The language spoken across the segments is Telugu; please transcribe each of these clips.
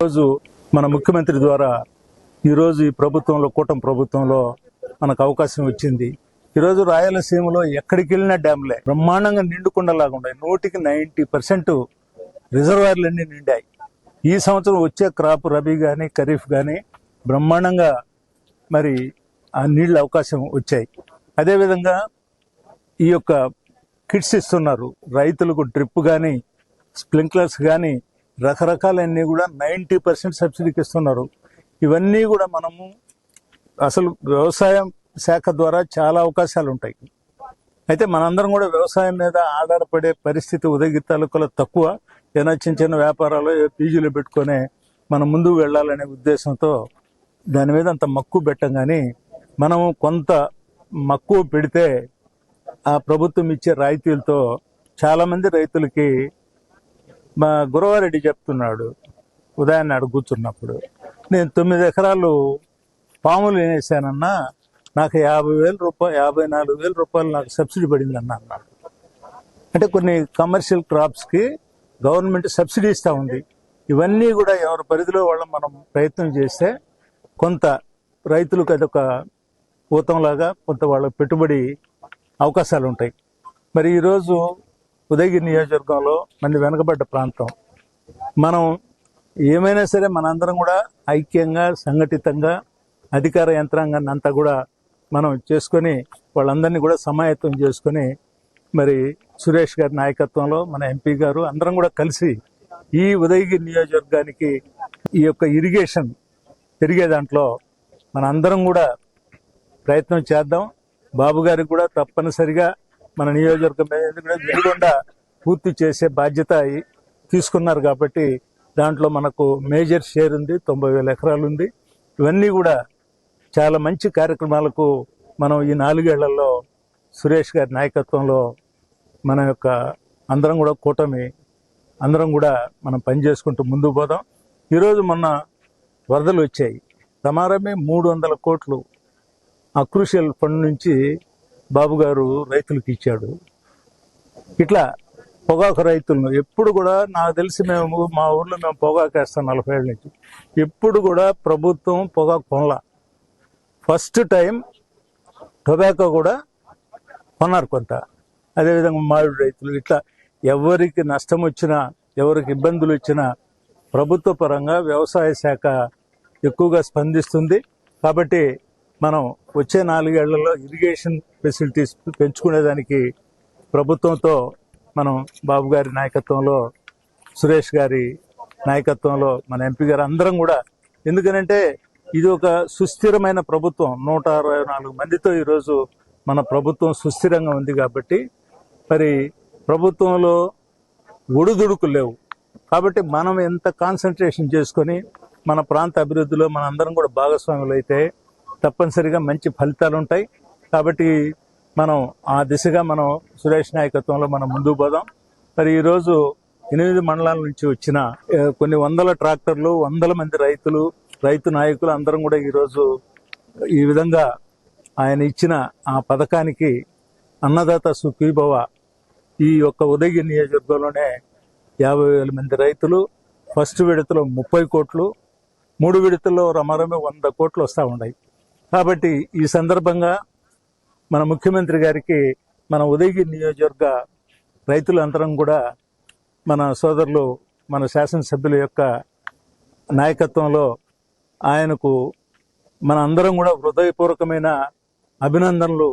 రోజు మన ముఖ్యమంత్రి ద్వారా ఈరోజు ఈ ప్రభుత్వంలో కూటమి ప్రభుత్వంలో మనకు అవకాశం వచ్చింది. ఈరోజు రాయలసీమలో ఎక్కడికి వెళ్ళినా డ్యామ్లే. బ్రహ్మాండంగా నిండుకుండలాగా ఉన్నాయి. నూటికి నైంటీ పర్సెంట్ రిజర్వాయర్లన్నీ నిండాయి. ఈ సంవత్సరం వచ్చే క్రాప్ రబీ కానీ ఖరీఫ్ కానీ బ్రహ్మాండంగా మరి ఆ నీళ్ళ అవకాశం వచ్చాయి. అదేవిధంగా ఈ యొక్క కిట్స్ ఇస్తున్నారు. రైతులకు డ్రిప్ కానీ స్ప్రింక్లర్స్ కానీ రకరకాలన్నీ కూడా నైంటీ పర్సెంట్ సబ్సిడీకి ఇస్తున్నారు. ఇవన్నీ కూడా మనము అసలు వ్యవసాయం శాఖ ద్వారా చాలా అవకాశాలు ఉంటాయి. అయితే మనందరం కూడా వ్యవసాయం మీద ఆధారపడే పరిస్థితి ఉదయగిరి తాలూకాలో తక్కువ. ఏదైనా చిన్న చిన్న వ్యాపారాలు పీజీలు పెట్టుకొని మనం ముందుకు వెళ్ళాలనే ఉద్దేశంతో దాని మీద అంత మక్కువ పెట్టం కానీ మనము కొంత మక్కువ పెడితే ఆ ప్రభుత్వం ఇచ్చే రాయితీలతో చాలామంది రైతులకి మా గురవారెడ్డి చెప్తున్నాడు ఉదయాన్నే అడుగు కూర్చున్నప్పుడు నేను తొమ్మిది ఎకరాలు పాములు వేసానన్నా నాకు యాభై వేల రూపాయలు యాభై నాలుగు వేల రూపాయలు నాకు సబ్సిడీ పడిందన్న అన్నాడు. అంటే కొన్ని కమర్షియల్ క్రాప్స్కి గవర్నమెంట్ సబ్సిడీ ఇస్తూ ఉంది. ఇవన్నీ కూడా ఎవరి పరిధిలో వాళ్ళ మనం ప్రయత్నం చేస్తే కొంత రైతులకు అదొక ఊతంలాగా కొంత వాళ్ళ పెట్టుబడి అవకాశాలు ఉంటాయి మరి ఈరోజు ఉదయగిరి నియోజకవర్గంలో మన వెనకబడ్డ ప్రాంతం. మనం ఏమైనా సరే మనందరం కూడా ఐక్యంగా సంఘటితంగా అధికార యంత్రాంగాన్ని అంతా కూడా మనం చేసుకొని వాళ్ళందరినీ కూడా సమాయత్తం చేసుకొని మరి సురేష్ గారి నాయకత్వంలో మన ఎంపీ గారు అందరం కూడా కలిసి ఈ ఉదయగిరి నియోజకవర్గానికి ఈ యొక్క ఇరిగేషన్ పెరిగే దాంట్లో మన అందరం కూడా ప్రయత్నం చేద్దాం. బాబు గారికి కూడా తప్పనిసరిగా మన నియోజకవర్గం మీద ఎందుకంటే వెలుగొండ పూర్తి చేసే బాధ్యత తీసుకున్నారు కాబట్టి దాంట్లో మనకు మేజర్ షేర్ ఉంది తొంభై వేల ఎకరాలు ఉంది ఇవన్నీ కూడా చాలా మంచి కార్యక్రమాలకు మనం ఈ నాలుగేళ్ళలో సురేష్ గారి నాయకత్వంలో మన యొక్క అందరం కూడా కూటమి అందరం కూడా మనం పనిచేసుకుంటూ ముందుకు పోదాం. ఈరోజు మొన్న వరదలు వచ్చాయి. సమారమే మూడు వందల కోట్లు అక్రూషియల్ ఫండ్ నుంచి బాబు గారు రైతులకు ఇచ్చాడు. ఇట్లా పొగాకు రైతులను ఎప్పుడు కూడా నాకు తెలిసి మేము మా ఊర్లో మేము పొగాకు వేస్తాం నలభై ఏళ్ళ నుంచి. ఎప్పుడు కూడా ప్రభుత్వం పొగాకు కొనలా. ఫస్ట్ టైం టొబాకో కూడా కొన్నారు కొంత. అదేవిధంగా మామిడి రైతులు ఇట్లా ఎవరికి నష్టం వచ్చినా ఎవరికి ఇబ్బందులు వచ్చినా ప్రభుత్వ పరంగా వ్యవసాయ శాఖ ఎక్కువగా స్పందిస్తుంది. కాబట్టి మనం వచ్చే నాలుగేళ్ళలో ఇరిగేషన్ ఫెసిలిటీస్ పెంచుకునేదానికి ప్రభుత్వంతో మనం బాబు గారి నాయకత్వంలో సురేష్ గారి నాయకత్వంలో మన ఎంపీ గారు అందరం కూడా. ఎందుకనంటే ఇది ఒక సుస్థిరమైన ప్రభుత్వం. నూట అరవై నాలుగు మందితో ఈరోజు మన ప్రభుత్వం సుస్థిరంగా ఉంది కాబట్టి మరి ప్రభుత్వంలో ఒడిదుడుకులు లేవు. కాబట్టి మనం ఎంత కాన్సన్ట్రేషన్ చేసుకొని మన ప్రాంత అభివృద్ధిలో మన అందరం కూడా భాగస్వాములు అయితే తప్పనిసరిగా మంచి ఫలితాలు ఉంటాయి కాబట్టి మనం ఆ దిశగా మనం సురేష్ నాయకత్వంలో మనం ముందుకు పోదాం. మరి ఈరోజు ఎనిమిది మండలాల నుంచి వచ్చిన కొన్ని వందల ట్రాక్టర్లు వందల మంది రైతులు రైతు నాయకులు అందరం కూడా ఈరోజు ఈ విధంగా ఆయన ఇచ్చిన ఆ పథకానికి అన్నదాత సుఖీభవ ఈ యొక్క ఉదయగిరి నియోజకవర్గంలోనే యాభై వేల మంది రైతులు ఫస్ట్ విడతలో ముప్పై కోట్లు మూడు విడతల్లో రమరమే వంద కోట్లు వస్తూ ఉన్నాయి. కాబట్టి ఈ సందర్భంగా మన ముఖ్యమంత్రి గారికి మన ఉదయగిరి నియోజకవర్గ రైతులందరం కూడా మన సోదరులు మన శాసనసభ్యుల యొక్క నాయకత్వంలో ఆయనకు మన అందరం కూడా హృదయపూర్వకమైన అభినందనలు.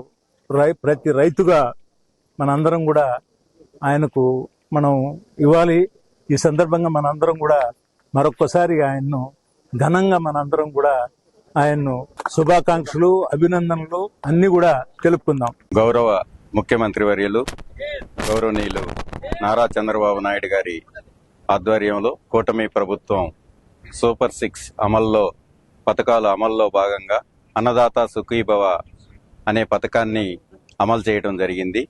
రై ప్రతి రైతుగా మనందరం కూడా ఆయనకు మనం ఇవ్వాలి. ఈ సందర్భంగా మనందరం కూడా మరొక్కసారి ఆయన్ను ఘనంగా మనందరం కూడా ఆయన్ను శుభాకాంక్షలు అభినందనలు అన్ని కూడా తెలుపుకుందాం. గౌరవ ముఖ్యమంత్రి వర్యులు గౌరవనీయులు నారా చంద్రబాబు నాయుడు గారి ఆధ్వర్యంలో కూటమి ప్రభుత్వం సూపర్ సిక్స్ అమల్లో పథకాలు అమల్లో భాగంగా అన్నదాత సుఖీభవ అనే పథకాన్ని అమలు చేయడం జరిగింది.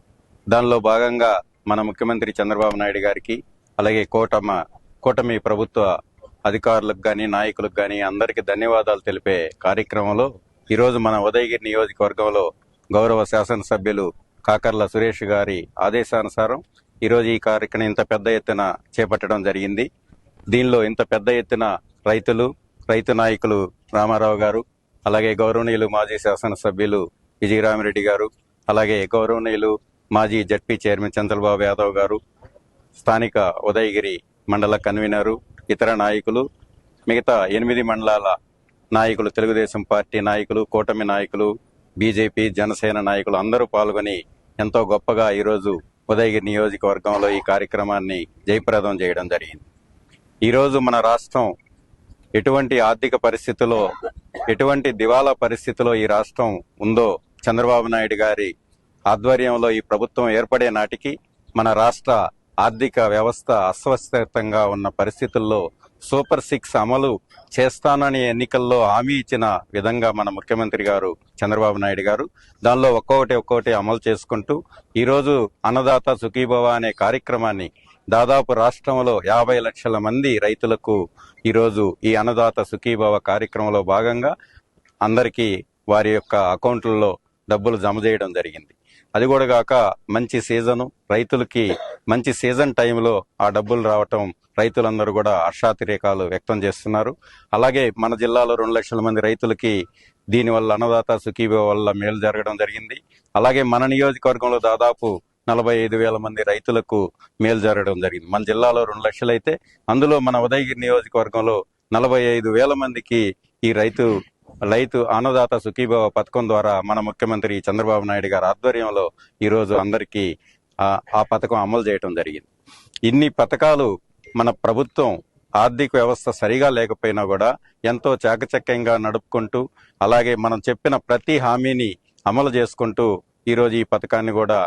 దానిలో భాగంగా మన ముఖ్యమంత్రి చంద్రబాబు నాయుడు గారికి అలాగే కూటమ కూటమి ప్రభుత్వ అధికారులకు గాని నాయకులకు గాని అందరికీ ధన్యవాదాలు తెలిపే కార్యక్రమంలో ఈరోజు మన ఉదయగిరి నియోజకవర్గంలో గౌరవ శాసనసభ్యులు కాకర్ల సురేష్ గారి ఆదేశానుసారం ఈరోజు ఈ కార్యక్రమం ఇంత పెద్ద ఎత్తున చేపట్టడం జరిగింది. దీనిలో ఇంత పెద్ద ఎత్తున రైతులు రైతు నాయకులు రామారావు గారు అలాగే గౌరవనీయులు మాజీ శాసనసభ్యులు విజయరామిరెడ్డి గారు అలాగే గౌరవనీయులు మాజీ జడ్పీ చైర్మన్ చంద్రబాబు యాదవ్ గారు స్థానిక ఉదయగిరి మండల కన్వీనరు ఇతర నాయకులు మిగతా ఎనిమిది మండలాల నాయకులు తెలుగుదేశం పార్టీ నాయకులు కూటమి నాయకులు బీజేపీ జనసేన నాయకులు అందరూ పాల్గొని ఎంతో గొప్పగా ఈరోజు ఉదయగిరి నియోజకవర్గంలో ఈ కార్యక్రమాన్ని జయప్రదం చేయడం జరిగింది. ఈరోజు మన రాష్ట్రం ఎటువంటి ఆర్థిక పరిస్థితిలో ఎటువంటి దివాలా పరిస్థితిలో ఈ రాష్ట్రం ఉందో చంద్రబాబు నాయుడు గారి ఆధ్వర్యంలో ఈ ప్రభుత్వం ఏర్పడే నాటికి మన రాష్ట్ర ఆర్థిక వ్యవస్థ అస్వస్థతంగా ఉన్న పరిస్థితుల్లో సూపర్ సిక్స్ అమలు చేస్తానని ఎన్నికల్లో హామీ ఇచ్చిన విధంగా మన ముఖ్యమంత్రి గారు చంద్రబాబు నాయుడు గారు దానిలో ఒక్కొక్కటి ఒక్కొక్కటి అమలు చేసుకుంటూ ఈరోజు అన్నదాత సుఖీభవ అనే కార్యక్రమాన్ని దాదాపు రాష్ట్రంలో యాభై లక్షల మంది రైతులకు ఈరోజు ఈ అన్నదాత సుఖీభవ కార్యక్రమంలో భాగంగా అందరికీ వారి యొక్క అకౌంట్లలో డబ్బులు జమ చేయడం జరిగింది. అది కూడా కాక మంచి సీజను రైతులకి మంచి సీజన్ టైంలో ఆ డబ్బులు రావటం రైతులందరూ కూడా హర్షాతిరేకాలు వ్యక్తం చేస్తున్నారు. అలాగే మన జిల్లాలో రెండు లక్షల మంది రైతులకి దీనివల్ల అన్నదాత సుఖీభవ వల్ల మేలు జరగడం జరిగింది. అలాగే మన నియోజకవర్గంలో దాదాపు నలభై ఐదు వేల మంది రైతులకు మేలు జరగడం జరిగింది. మన జిల్లాలో రెండు లక్షలైతే అందులో మన ఉదయగిరి నియోజకవర్గంలో నలభై ఐదు వేల మందికి ఈ రైతు రైతు అన్నదాత సుఖీభావ పథకం ద్వారా మన ముఖ్యమంత్రి చంద్రబాబు నాయుడు గారి ఆధ్వర్యంలో ఈరోజు అందరికీ ఆ ఆ పథకం అమలు చేయడం జరిగింది. ఇన్ని పథకాలు మన ప్రభుత్వం ఆర్థిక వ్యవస్థ సరిగా లేకపోయినా కూడా ఎంతో చాకచక్యంగా నడుపుకుంటూ అలాగే మనం చెప్పిన ప్రతి హామీని అమలు చేసుకుంటూ ఈరోజు ఈ పథకాన్ని కూడా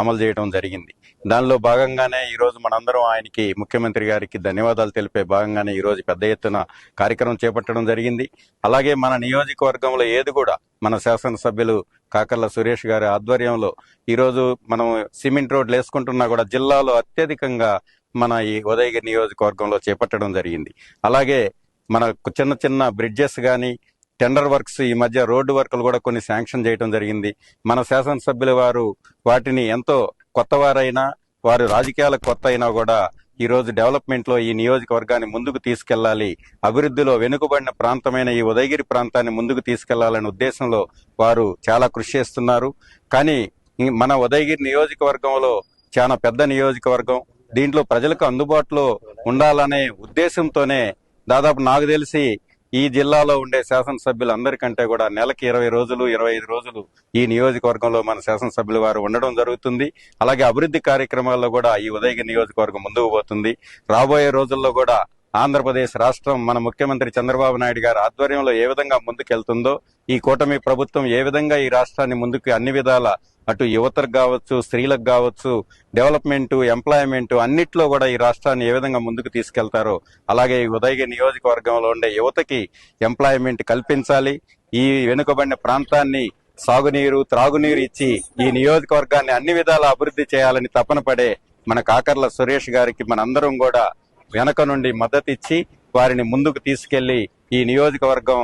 అమలు చేయడం జరిగింది. దానిలో భాగంగానే ఈరోజు మనందరం ఆయనకి ముఖ్యమంత్రి గారికి ధన్యవాదాలు తెలిపే భాగంగానే ఈరోజు పెద్ద ఎత్తున కార్యక్రమం చేపట్టడం జరిగింది. అలాగే మన నియోజకవర్గంలో ఏది కూడా మన శాసనసభ్యులు కాకర్ల సురేష్ గారి ఆధ్వర్యంలో ఈరోజు మనం సిమెంట్ రోడ్లు వేసుకుంటున్నా కూడా జిల్లాలో అత్యధికంగా మన ఈ ఉదయగిరి నియోజకవర్గంలో చేపట్టడం జరిగింది. అలాగే మన చిన్న చిన్న బ్రిడ్జెస్ కానీ టెండర్ వర్క్స్ ఈ మధ్య రోడ్డు వర్కులు కూడా కొన్ని శాంక్షన్ చేయడం జరిగింది. మన శాసనసభ్యుల వారు వాటిని ఎంతో కొత్తవారైనా వారు రాజకీయాలకు కొత్త అయినా కూడా ఈ రోజు డెవలప్మెంట్లో ఈ నియోజకవర్గాన్ని ముందుకు తీసుకెళ్ళాలి అభివృద్ధిలో వెనుకబడిన ప్రాంతమైన ఈ ఉదయగిరి ప్రాంతాన్ని ముందుకు తీసుకెళ్ళాలనే ఉద్దేశంలో వారు చాలా కృషి చేస్తున్నారు. కానీ మన ఉదయగిరి నియోజకవర్గంలో చాలా పెద్ద నియోజకవర్గం. దీంట్లో ప్రజలకు అందుబాటులో ఉండాలనే ఉద్దేశంతోనే దాదాపు నాకు తెలిసి ఈ జిల్లాలో ఉండే శాసనసభ్యులందరికంటే కూడా నెలకి ఇరవై రోజులు ఇరవై ఐదు రోజులు ఈ నియోజకవర్గంలో మన శాసనసభ్యులు వారు ఉండడం జరుగుతుంది. అలాగే అభివృద్ధి కార్యక్రమాల్లో కూడా ఈ ఉదయగిరి నియోజకవర్గం ముందుకు పోతుంది. రాబోయే రోజుల్లో కూడా ఆంధ్రప్రదేశ్ రాష్ట్రం మన ముఖ్యమంత్రి చంద్రబాబు నాయుడు గారి ఆధ్వర్యంలో ఏ విధంగా ముందుకెళ్తుందో ఈ కూటమి ప్రభుత్వం ఏ విధంగా ఈ రాష్ట్రాన్ని ముందుకు అన్ని విధాల అటు యువతకు కావచ్చు స్త్రీలకు కావచ్చు డెవలప్మెంట్ ఎంప్లాయ్మెంట్ అన్నిట్లో కూడా ఈ రాష్ట్రాన్ని ఏ విధంగా ముందుకు తీసుకెళ్తారో అలాగే ఈ ఉదయగిరి నియోజకవర్గంలో ఉండే యువతకి ఎంప్లాయ్మెంట్ కల్పించాలి. ఈ వెనుకబడిన ప్రాంతాన్ని సాగునీరు త్రాగునీరు ఇచ్చి ఈ నియోజకవర్గాన్ని అన్ని విధాలు అభివృద్ధి చేయాలని తపన పడే మన కాకర్ల సురేష్ గారికి మనందరం కూడా వెనక నుండి మద్దతు ఇచ్చి వారిని ముందుకు తీసుకెళ్ళి ఈ నియోజకవర్గం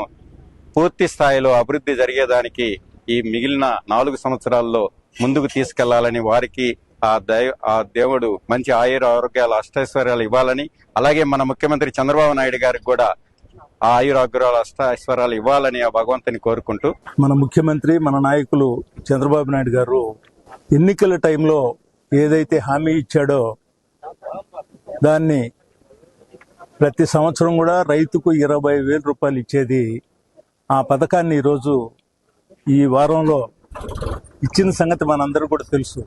పూర్తి స్థాయిలో అభివృద్ధి జరిగేదానికి ఈ మిగిలిన నాలుగు సంవత్సరాల్లో ముందుకు తీసుకెళ్ళాలని వారికి ఆ దైవ ఆ దేవుడు మంచి ఆయుర ఆరోగ్యాలు అష్టైశ్వర్యాలు ఇవ్వాలని అలాగే మన ముఖ్యమంత్రి చంద్రబాబు నాయుడు గారికి కూడా ఆ ఆయురాగ్రహాలు అష్టైశ్వర్యాలు ఇవ్వాలని ఆ భగవంతుని కోరుకుంటూ. మన ముఖ్యమంత్రి మన నాయకులు చంద్రబాబు నాయుడు గారు ఎన్నికల టైంలో ఏదైతే హామీ ఇచ్చాడో దాన్ని ప్రతి సంవత్సరం కూడా రైతుకు ఇరవై వేల రూపాయలు ఇచ్చేది ఆ పథకాన్ని ఈరోజు ఈ వారంలో ఇచ్చిన సంగతి మనందరూ కూడా తెలుసు.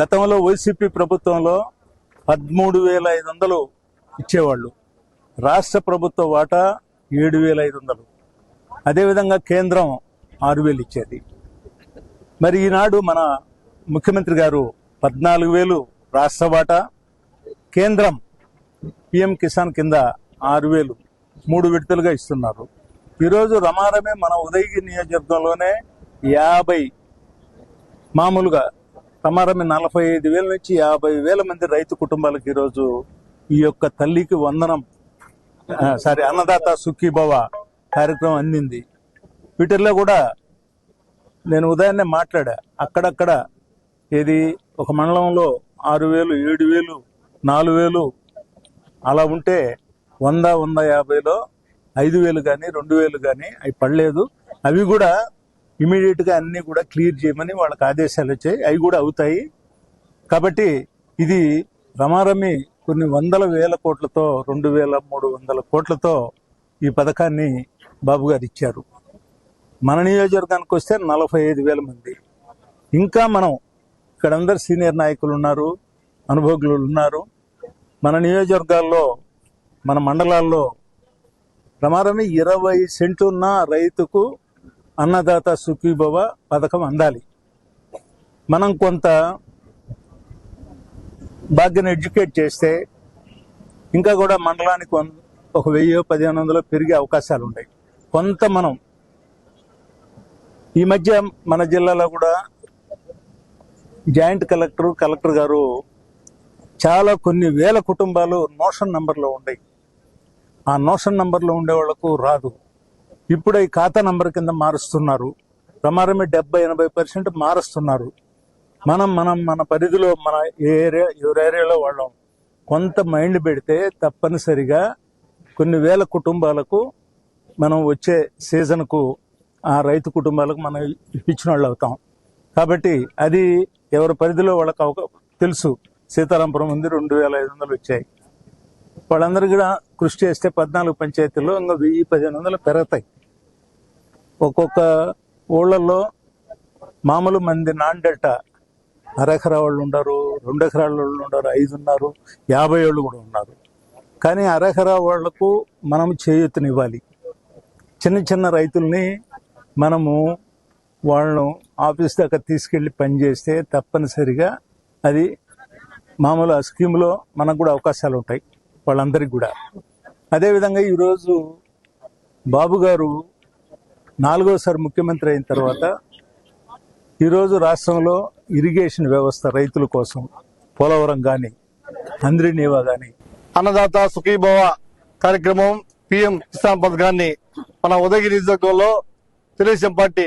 గతంలో వైసీపీ ప్రభుత్వంలో పదమూడు వేల ఐదు వందలు ఇచ్చేవాళ్ళు. రాష్ట్ర ప్రభుత్వ వాటా ఏడు వేల ఐదు వందలు. అదేవిధంగా కేంద్రం ఆరు వేలు ఇచ్చేది. మరి ఈనాడు మన ముఖ్యమంత్రి గారు పద్నాలుగు వేలు రాష్ట్ర వాటా కేంద్రం పిఎం కిసాన్ కింద ఆరు వేలు మూడు విడతలుగా ఇస్తున్నారు. ఈరోజు రమారమే మన ఉదయగిరి నియోజకవర్గంలోనే యాభై మామూలుగా రమారమే నలభై ఐదు వేల నుంచి యాభై వేల మంది రైతు కుటుంబాలకు ఈరోజు ఈ యొక్క తల్లికి వందనం సారీ అన్నదాత సుఖీభవ కార్యక్రమం అందింది. వీటిల్లో కూడా నేను ఉదయాన్నే మాట్లాడా. అక్కడక్కడ ఏది ఒక మండలంలో ఆరు వేలు ఏడు వేలు నాలుగు వేలు అలా ఉంటే వంద వంద యాభైలో ఐదు వేలు కానీ రెండు వేలు కానీ అవి పడలేదు. అవి కూడా ఇమీడియట్గా అన్నీ కూడా క్లియర్ చేయమని వాళ్ళకి ఆదేశాలు వచ్చాయి. అవి కూడా అవుతాయి. కాబట్టి ఇది రమారమి కొన్ని వందల వేల కోట్లతో రెండు వేల మూడు వందల కోట్లతో ఈ పథకాన్ని బాబు గారు ఇచ్చారు. మన నియోజకవర్గానికి వస్తే నలభై ఐదు వేల మంది. ఇంకా మనం ఇక్కడ అందరు సీనియర్ నాయకులు ఉన్నారు అనుభవజ్ఞులు ఉన్నారు. మన నియోజకవర్గాల్లో మన మండలాల్లో ప్రమాదమే ఇరవై సెంటున్న రైతుకు అన్నదాత సుఖీభవ పథకం అందాలి. మనం కొంత భాగ్యను ఎడ్యుకేట్ చేస్తే ఇంకా కూడా మండలానికి ఒక వెయ్యి పదిహేను వందలు పెరిగే అవకాశాలు ఉన్నాయి కొంత మనం ఈ మధ్య మన జిల్లాలో కూడా జాయింట్ కలెక్టర్ కలెక్టర్ గారు చాలా కొన్ని వేల కుటుంబాలు మోషన్ నంబర్లో ఉన్నాయి ఆ నోషన్ నంబర్లో ఉండే వాళ్ళకు రాదు. ఇప్పుడు ఈ ఖాతా నంబర్ కింద మారుస్తున్నారు. ప్రమాదమే డెబ్బై ఎనభై పర్సెంట్ మారుస్తున్నారు. మనం మనం మన పరిధిలో మన ఏ ఏరియా ఎవరి ఏరియాలో వాళ్ళం. కొంత మైండ్ పెడితే తప్పనిసరిగా కొన్ని వేల కుటుంబాలకు మనం వచ్చే సీజన్కు ఆ రైతు కుటుంబాలకు మనం ఇప్పించిన వాళ్ళు అవుతాం. కాబట్టి అది ఎవరి పరిధిలో వాళ్ళకి అవక- తెలుసు. సీతారాంపురం ఉంది రెండు వేల ఐదు వందలు వచ్చాయి. వాళ్ళందరూ కూడా కృషి చేస్తే పద్నాలుగు పంచాయతీల్లో ఇంకా వెయ్యి పదిహేను వందలు పెరుగుతాయి. ఒక్కొక్క ఊళ్ళల్లో మామూలు మంది నాన్ డెల్టా అరెకరా వాళ్ళు ఉన్నారు రెండు ఎకరాల వాళ్ళు ఉన్నారు ఐదు ఉన్నారు యాభై ఏళ్ళు కూడా ఉన్నారు. కానీ అరెకరా వాళ్ళకు మనం చేయూతనివ్వాలి. చిన్న చిన్న రైతుల్ని మనము వాళ్ళను ఆఫీస్ దాకా తీసుకెళ్ళి పనిచేస్తే తప్పనిసరిగా అది మామూలు ఆ స్కీమ్లో మనకు కూడా అవకాశాలు ఉంటాయి. వాళ్ళందరికీ కూడా. అదేవిధంగా ఈరోజు బాబు గారు నాలుగోసారి ముఖ్యమంత్రి అయిన తర్వాత ఈరోజు రాష్ట్రంలో ఇరిగేషన్ వ్యవస్థ రైతుల కోసం పోలవరం కానీ అంద్రి నీవా కానీ అన్నదాత సుఖీభవ కార్యక్రమం పిఎం కిసాన్ పథకాన్ని మన ఉదయగిరి నియోజకవర్గంలో తెలుగుదేశం పార్టీ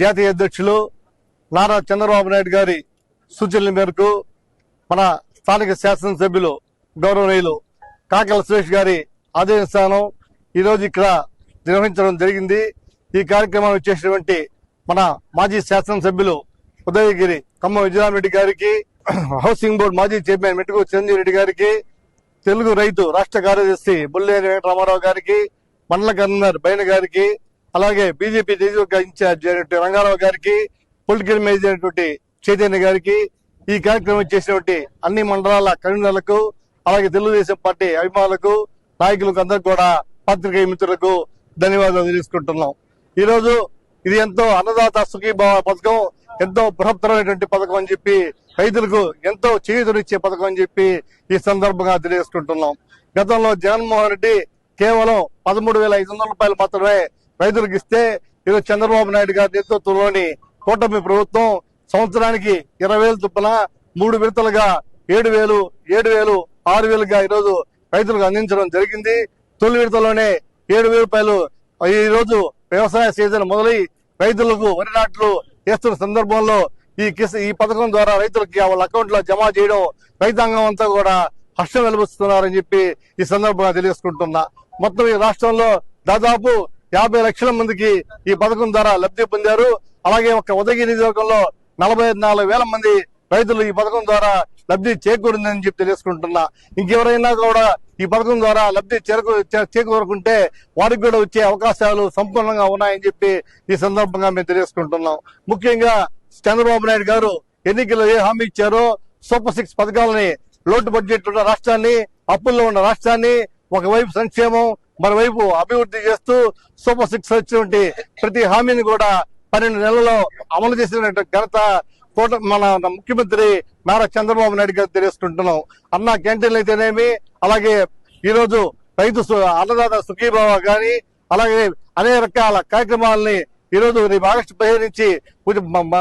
జాతీయ అధ్యక్షులు నారా చంద్రబాబు నాయుడు గారి సూచనల మేరకు మన స్థానిక శాసనసభ్యులు గౌరవనీయులు కాకల సురేష్ గారి ఆదేశానం ఈరోజు ఇక్కడ నిర్వహించడం జరిగింది. ఈ కార్యక్రమం ఇచ్చేసినటువంటి మన మాజీ శాసనసభ్యులు ఉదయగిరి కమ్మ విజయరామరెడ్డి గారికి హౌసింగ్ బోర్డు మాజీ చైర్మన్ మెట్టుకు చిరంజీవి రెడ్డి గారికి తెలుగు రైతు రాష్ట్ర కార్యదర్శి బుల్లేని వెంకటరామారావు గారికి మండల కన్వీనర్ బైన గారికి అలాగే బీజేపీ నియోజకవర్గ ఇన్ఛార్జ్ అయినటువంటి రంగారావు గారికి పొలిటికల్ మేనేజ్ అయినటువంటి చైతన్య గారికి ఈ కార్యక్రమం చేసినటువంటి అన్ని మండలాల కన్వీనర్లకు అలాగే తెలుగుదేశం పార్టీ అభిమానులకు నాయకులకు అందరికి కూడా పత్రికా మిత్రులకు ధన్యవాదాలు తెలుసుకుంటున్నాం. ఈరోజు ఇది ఎంతో అన్నదాత సుఖీభావ పథకం ఎంతో బృహత్తరమైనటువంటి పథకం అని చెప్పి రైతులకు ఎంతో చేయుతనిచ్చే పథకం అని చెప్పి ఈ సందర్భంగా తెలియజేసుకుంటున్నాం. గతంలో జగన్మోహన్ రెడ్డి కేవలం పదమూడు వేల ఐదు వందల రూపాయలు మాత్రమే రైతులకు ఇస్తే ఈరోజు చంద్రబాబు నాయుడు గారి నేతృత్వంలోని కూటమి ప్రభుత్వం సంవత్సరానికి ఇరవై వేలు చొప్పున మూడు విడతలుగా ఏడు వేలు ఏడు వేలు ఆరు వేలుగా ఈరోజు రైతులకు అందించడం జరిగింది. తొలి విడతలోనే ఏడు వేల రూపాయలు ఈ రోజు వ్యవసాయ సీజన్ మొదలై రైతులకు వరి నాట్లు వేస్తున్న సందర్భంలో ఈ కిస్ ఈ పథకం ద్వారా రైతులకి వాళ్ళ అకౌంట్లో జమ చేయడం రైతాంగం అంతా కూడా హర్షం వెలిపిస్తున్నారని చెప్పి ఈ సందర్భంగా తెలియజేసుకుంటున్నా. మొత్తం ఈ రాష్ట్రంలో దాదాపు యాభై లక్షల మందికి ఈ పథకం ద్వారా లబ్ధి పొందారు. అలాగే ఒక ఉదయగిరి నియోజకవర్గంలో నలభై నాలుగు వేల మంది రైతులు ఈ పథకం ద్వారా లబ్ధి చేకూరిందని చెప్పి తెలియజేసుకుంటున్నా ఇంకెవరైనా కూడా ఈ పథకం ద్వారా లబ్ధి చేకూ చేకూరుకుంటే వారికి కూడా వచ్చే అవకాశాలు సంపూర్ణంగా ఉన్నాయని చెప్పి ఈ సందర్భంగా మేము తెలియజేసుకుంటున్నాం. ముఖ్యంగా చంద్రబాబు నాయుడు గారు ఎన్నికల్లో ఏ హామీ ఇచ్చారో సూపర్ సిక్స్ పథకాలని లోటు బడ్జెట్ ఉన్న రాష్ట్రాన్ని అప్పుల్లో ఉన్న రాష్ట్రాన్ని ఒకవైపు సంక్షేమం మరోవైపు అభివృద్ధి చేస్తూ సూపర్ సిక్స్ వచ్చినటువంటి ప్రతి హామీని కూడా పన్నెండు నెలల్లో అమలు చేసినటువంటి ఘనత కోట మన ముఖ్యమంత్రి నారా చంద్రబాబు నాయుడు గారు తెలియజేసుకుంటున్నాం అన్న క్యాంటీన్లు అయితేనేమి అలాగే ఈరోజు రైతు సు- అన్నదాత సుఖీభావ గాని అలాగే అనేక రకాల కార్యక్రమాలని ఈ రోజు రేపు ఆగస్టు పదిహేను నుంచి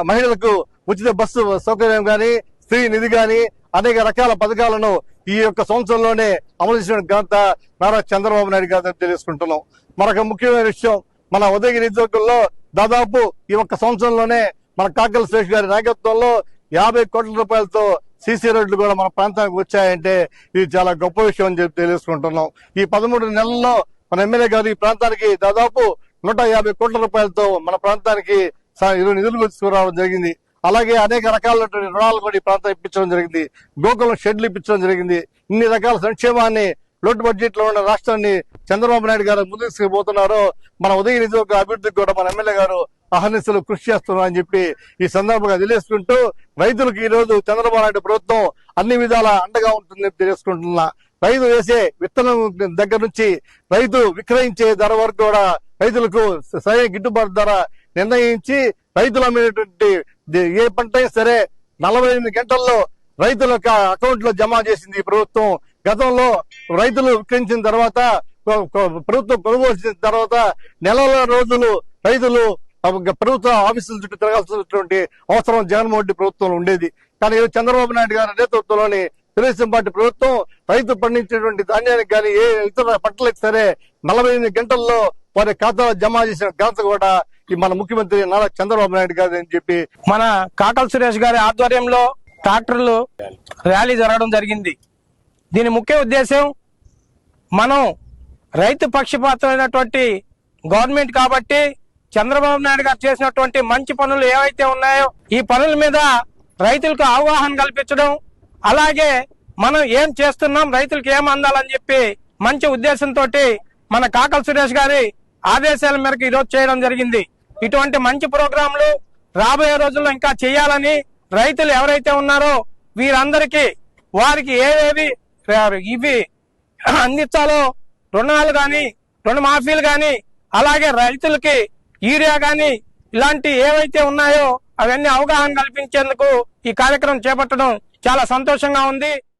మహిళలకు ఉచిత బస్సు సౌకర్యం కానీ స్త్రీ నిధి కానీ అనేక రకాల పథకాలను ఈ యొక్క సంవత్సరంలోనే అమలు చేసిన ఘనత నారా చంద్రబాబు నాయుడు గారు తెలుసుకుంటున్నాం. మరొక ముఖ్యమైన విషయం మన ఉదయగిరి నియోజకవర్గంలో దాదాపు ఈ ఒక్క సంవత్సరంలోనే మన కాకల శ్రేష్ గారి నాయకత్వంలో యాభై కోట్ల రూపాయలతో సీసీ రోడ్లు కూడా మన ప్రాంతానికి వచ్చాయంటే ఇది చాలా గొప్ప విషయం అని చెప్పి తెలుసుకుంటున్నాం ఈ పదమూడు నెలల్లో మన ఎమ్మెల్యే గారు ఈ ప్రాంతానికి దాదాపు నూట యాభై కోట్ల రూపాయలతో మన ప్రాంతానికి ఇరవై నిధులు తీసుకురావడం జరిగింది. అలాగే అనేక రకాలైనటువంటి రుణాలు కూడా ఈ ప్రాంతం ఇప్పించడం జరిగింది. గోకులం షెడ్లు ఇప్పించడం జరిగింది. ఇన్ని రకాల సంక్షేమాన్ని లోటు బడ్జెట్లో ఉన్న రాష్ట్రాన్ని చంద్రబాబు నాయుడు గారు ముందుకు తీసుకుపోతున్నారో మన ఉదయనిధి నియోజక అభివృద్ధికి కూడా మన ఎమ్మెల్యే గారు అహర్నిశలు కృషి చేస్తున్నారు అని చెప్పి ఈ సందర్భంగా తెలియజేసుకుంటూ రైతులకు ఈ రోజు చంద్రబాబు నాయుడు ప్రభుత్వం అన్ని విధాల అండగా ఉంటుందని తెలియజేసుకుంటున్నా. రైతు వేసే విత్తనం దగ్గర నుంచి రైతు విక్రయించే ధర వరకు కూడా రైతులకు సరైన గిట్టుబాటు ధర నిర్ణయించి రైతులు అమ్మినటువంటి ఏ పంట సరే నలభై ఎనిమిది గంటల్లో రైతుల యొక్క అకౌంట్లో జమ చేసింది ఈ ప్రభుత్వం. గతంలో రైతులు విక్రయించిన తర్వాత ప్రభుత్వం కొనుగోలు చేసిన తర్వాత నెలల రోజులు రైతులు ప్రభుత్వ ఆఫీసుల చుట్టూ తిరగాల్సినటువంటి అవసరం జగన్మోహన్ రెడ్డి ప్రభుత్వంలో ఉండేది. కానీ చంద్రబాబు నాయుడు గారి నేతృత్వంలోని తెలుగుదేశం పార్టీ ప్రభుత్వం రైతు పండించినటువంటి ధాన్యానికి కానీ ఏ ఇతర పంటలకు సరే నలభై ఎనిమిది గంటల్లో వారి ఖాతాలో జమ చేసిన ఘనత కూడా ఈ మన ముఖ్యమంత్రి నారా చంద్రబాబు నాయుడు గారు అని చెప్పి మన కాకల సురేష్ గారి ఆధ్వర్యంలో ట్రాక్టర్లు ర్యాలీ జరగడం జరిగింది. దీని ముఖ్య ఉద్దేశం మనం రైతు పక్షపాతమైనటువంటి గవర్నమెంట్ కాబట్టి చంద్రబాబు నాయుడు గారు చేసినటువంటి మంచి పనులు ఏవైతే ఉన్నాయో ఈ పనుల మీద రైతులకు అవగాహన కల్పించడం అలాగే మనం ఏం చేస్తున్నాం రైతులకు ఏం అందాలని చెప్పి మంచి ఉద్దేశంతో మన కాకల సురేష్ గారి ఆదేశాల మేరకు ఈరోజు చేయడం జరిగింది. ఇటువంటి మంచి ప్రోగ్రాంలు రాబోయే రోజుల్లో ఇంకా చేయాలని రైతులు ఎవరైతే ఉన్నారో వీరందరికీ వారికి ఏవేవి ఇవి అందించాలో రుణాలు గాని రుణమాఫీలు కానీ అలాగే రైతులకి యూరియా కానీ ఇలాంటి ఏవైతే ఉన్నాయో అవన్నీ అవగాహన కల్పించేందుకు ఈ కార్యక్రమం చేపట్టడం చాలా సంతోషంగా ఉంది.